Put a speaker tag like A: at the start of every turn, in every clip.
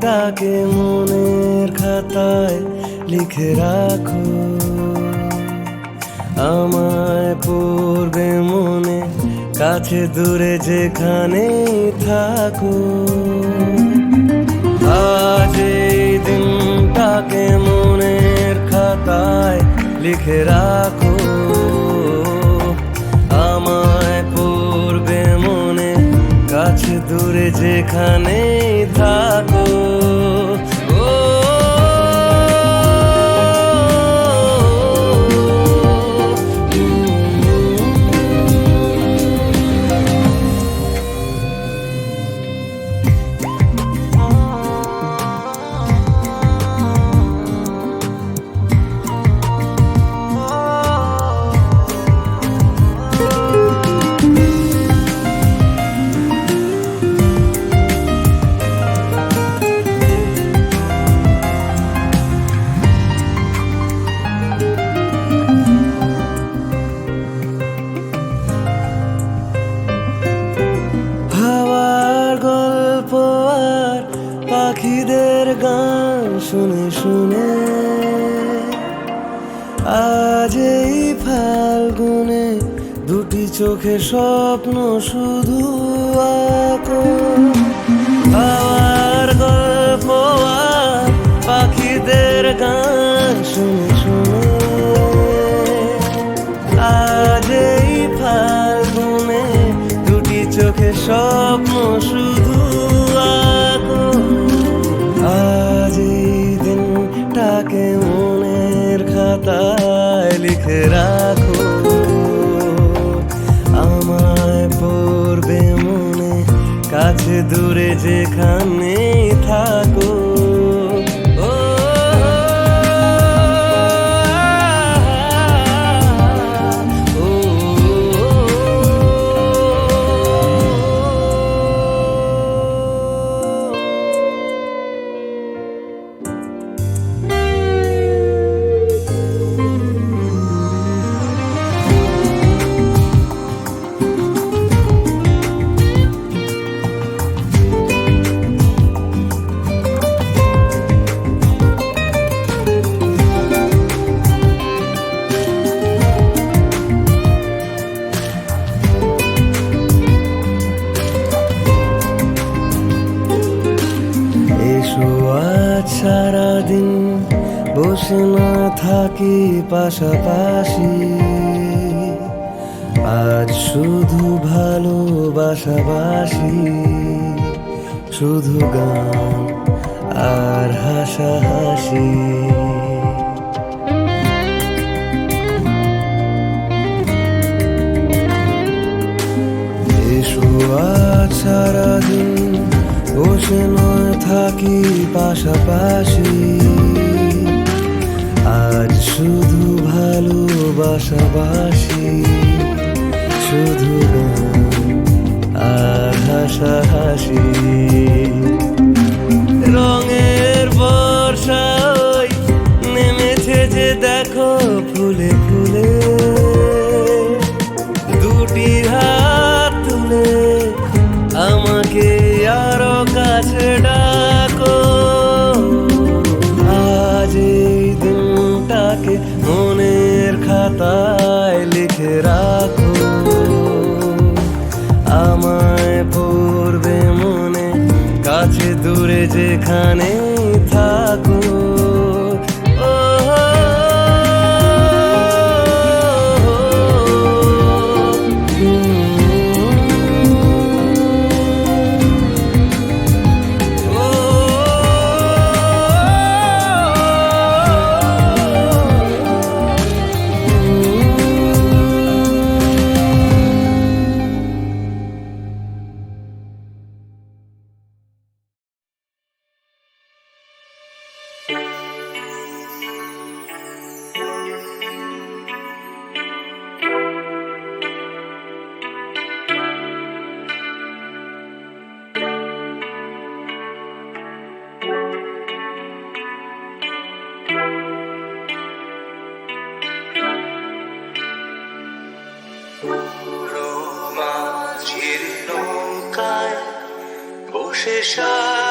A: দিনটাকে মনের খাতায় লিখে রাখো। আমায় পড়বে মনে, কাছে দূরে যেখানে থাকো। আজ এই দিনটাকে মনের খাতায় লিখে রাখো। আমায় পড়বে মনে, কাছে দূরে যেখানে থাকো। গান শুনে শুনে আজ এই ফাল্গুনে দুটি চোখে স্বপ্ন শুধু হাওয়ার গল্প পাখিদের গান শুনে দূরে যেখানে থাকো বসে না থাকি পাশাপাশি। আজ শুধু ভালোবাসাবাসি শুধু গান আর হাসাহাসি। এসো সারাদিন বসে নয় থাকি পাশাপাশি। শুধু ভালোবাসাবাসি শুধু আর হাসাহাসি। যেখানে থাকো
B: বসে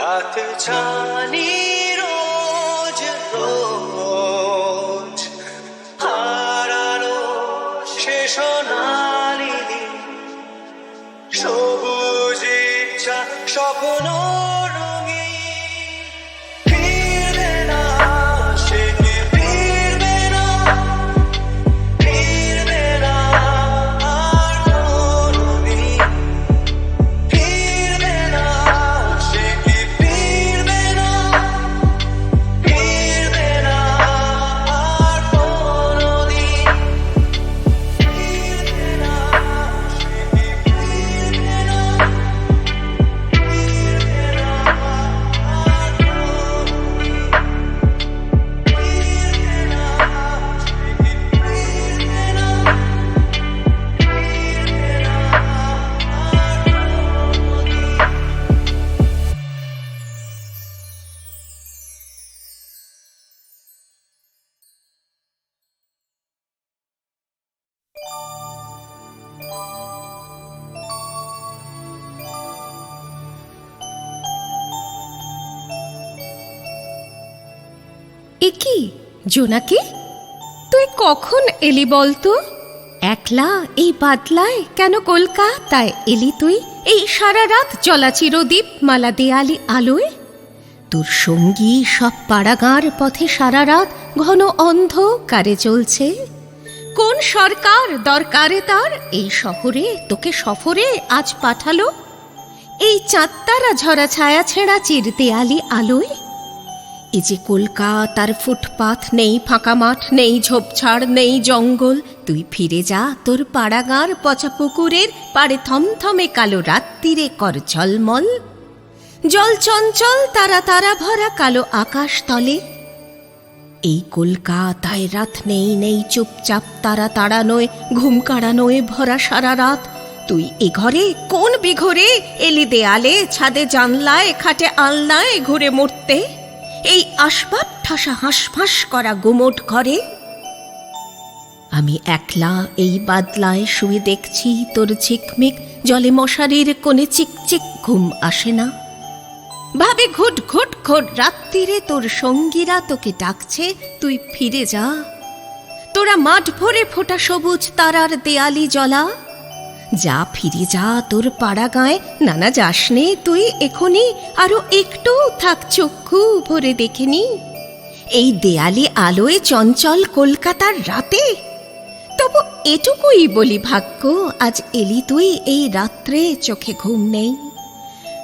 B: হাত ছানি রোজ রোজ
C: জোনাকি, তুই কখন এলি বলতো একলা এই বাদলায় কেন কলকাতায় এলি তুই? এই সারা রাত চলা চিরদীপ মালা দেয়ালি আলোয়? তোর সঙ্গী সব পাড়াগাঁর পথে সারা রাত ঘন অন্ধকারে চলছে। কোন সরকার দরকারে তার? এই শহরে তোকে সফরে আজ পাঠালো। এই চাঁদতারা ঝরা ছায়া ছেঁড়া চির দেয়ালি আলোয়? এ যে কলকাতার ফুটপাথ নেই, ফাঁকা মাঠ নেই, ঝোপঝাড় নেই, জঙ্গল, তুই ফিরে যা তোর পাড়াগাঁর পচা পুকুরের পাড়ে থমথমে কালো রাত্রিরে কর ঝলমল। জল চঞ্চল, তারা তারা ভরা কালো আকাশ তলে। এই কলকাতায় রাত নেই নেই, চুপচাপ তারা তাড়ানোয় ঘুম কাড়ানোয় ভরা সারা রাত। তুই এ ঘরে কোন বিঘরে এলি দেয়ালে, ছাদে জানলায়, খাটে আলনায় ঘুরে মরতে? এই আসবাব ঠাসা হাঁসফাঁস করা গুমোট ঘরে। আমি একলা এই বাদলায় শুয়ে দেখছি, তোর ঝিকমিক জলে মশারির কোণে চিকচিক ঘুম আসে না। ভাবে ঘুট ঘুট ঘোট রাত্রিরে তোর সঙ্গীরা তোকে ডাকছে, তুই ফিরে যা। তোরা মাঠ ভরে ফোটা সবুজ তারার দেয়ালি জ্বলা। যা ফিরে যা তোর পাড়া গায়ে। নানা যাস নে তুই এখনই, আরও একটু থাক চক্ষু ভরে দেখেনি এই দেয়ালি আলোয় চঞ্চল কলকাতার রাতে। তবু এটুকুই বলি ভাগ্য, আজ এলি তুই এই রাত্রে চোখে ঘুম নেই।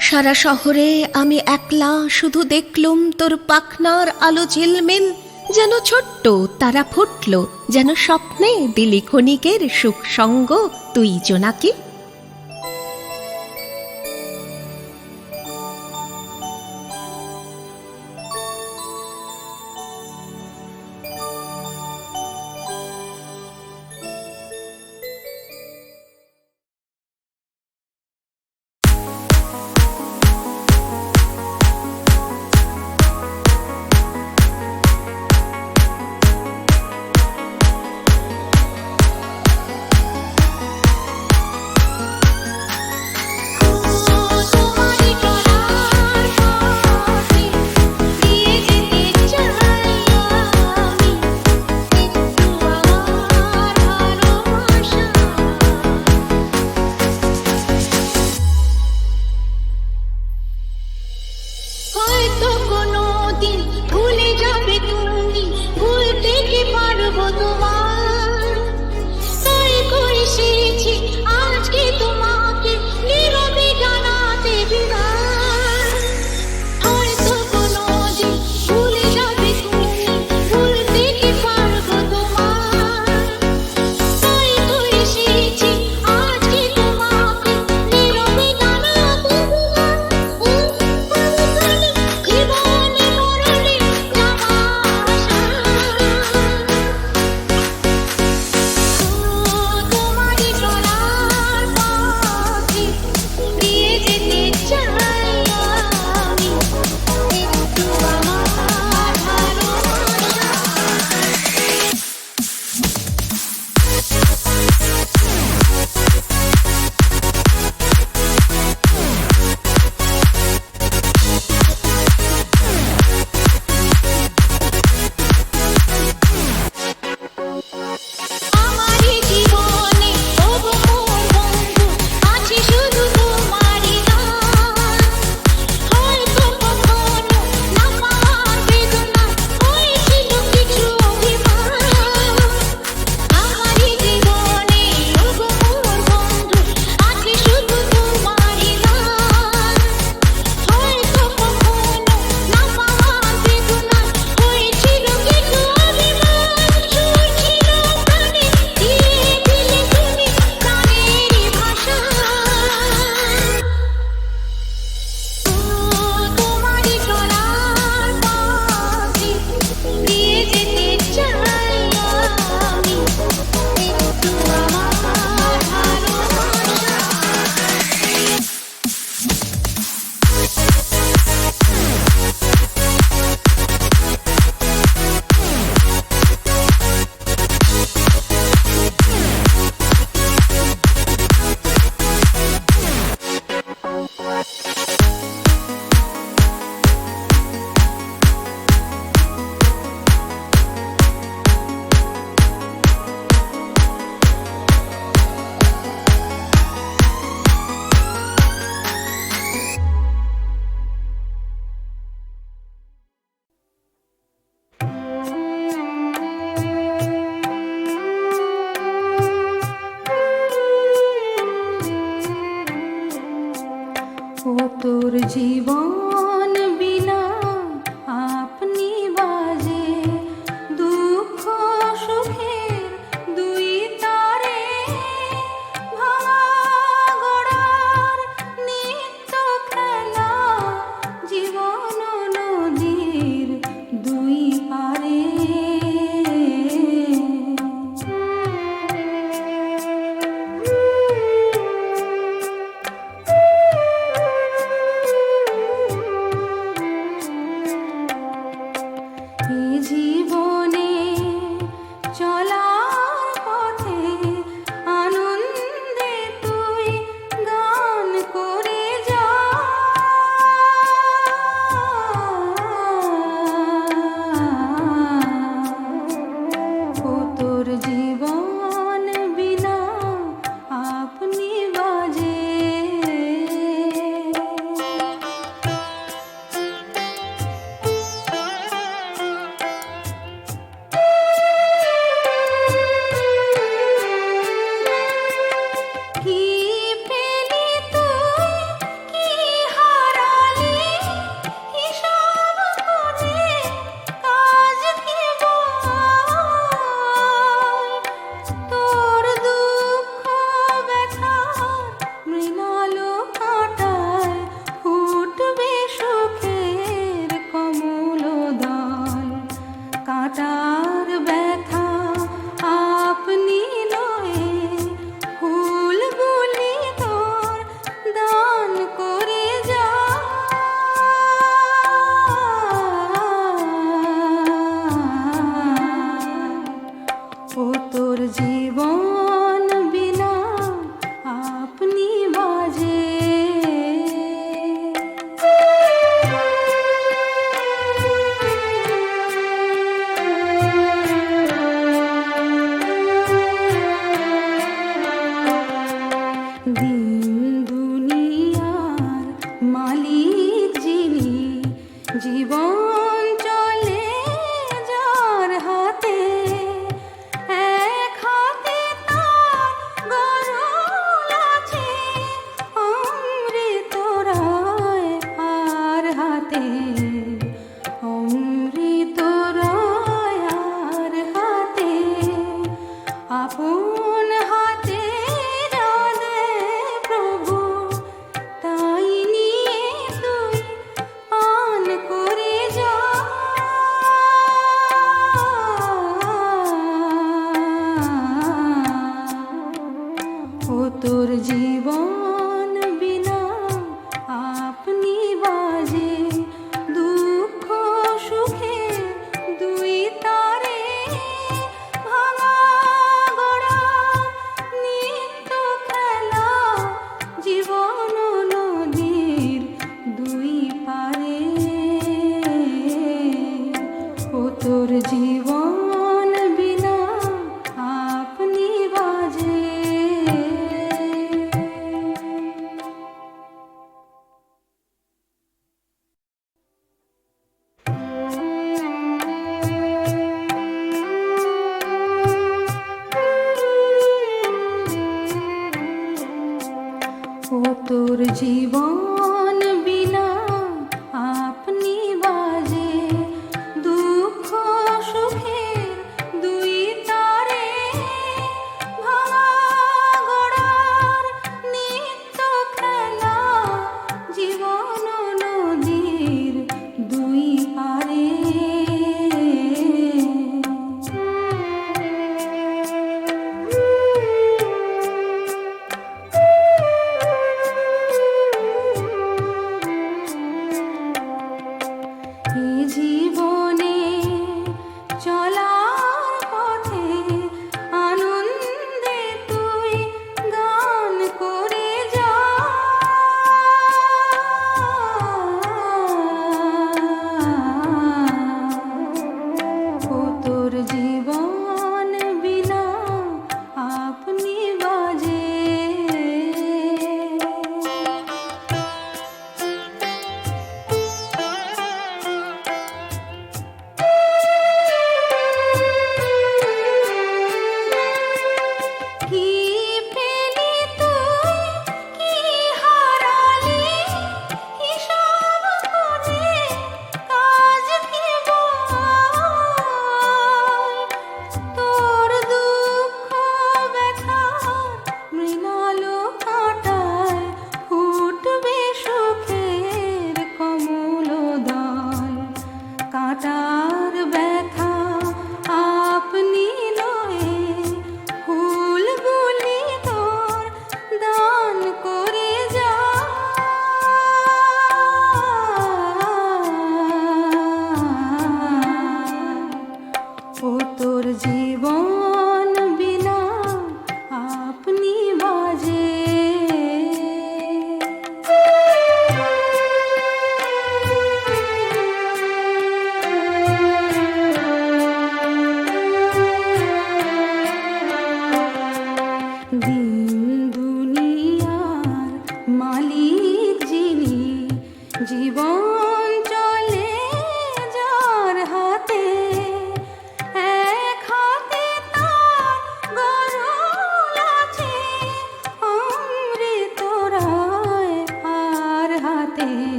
C: সারা শহরে আমি একলা শুধু দেখলুম তোর পাখনার আলো ঝিলমিল যেন ছোট্ট তারা ফুটল যেন স্বপ্নে দিলি ক্ষণিকের সুখ সঙ্গ তুই জোনাকি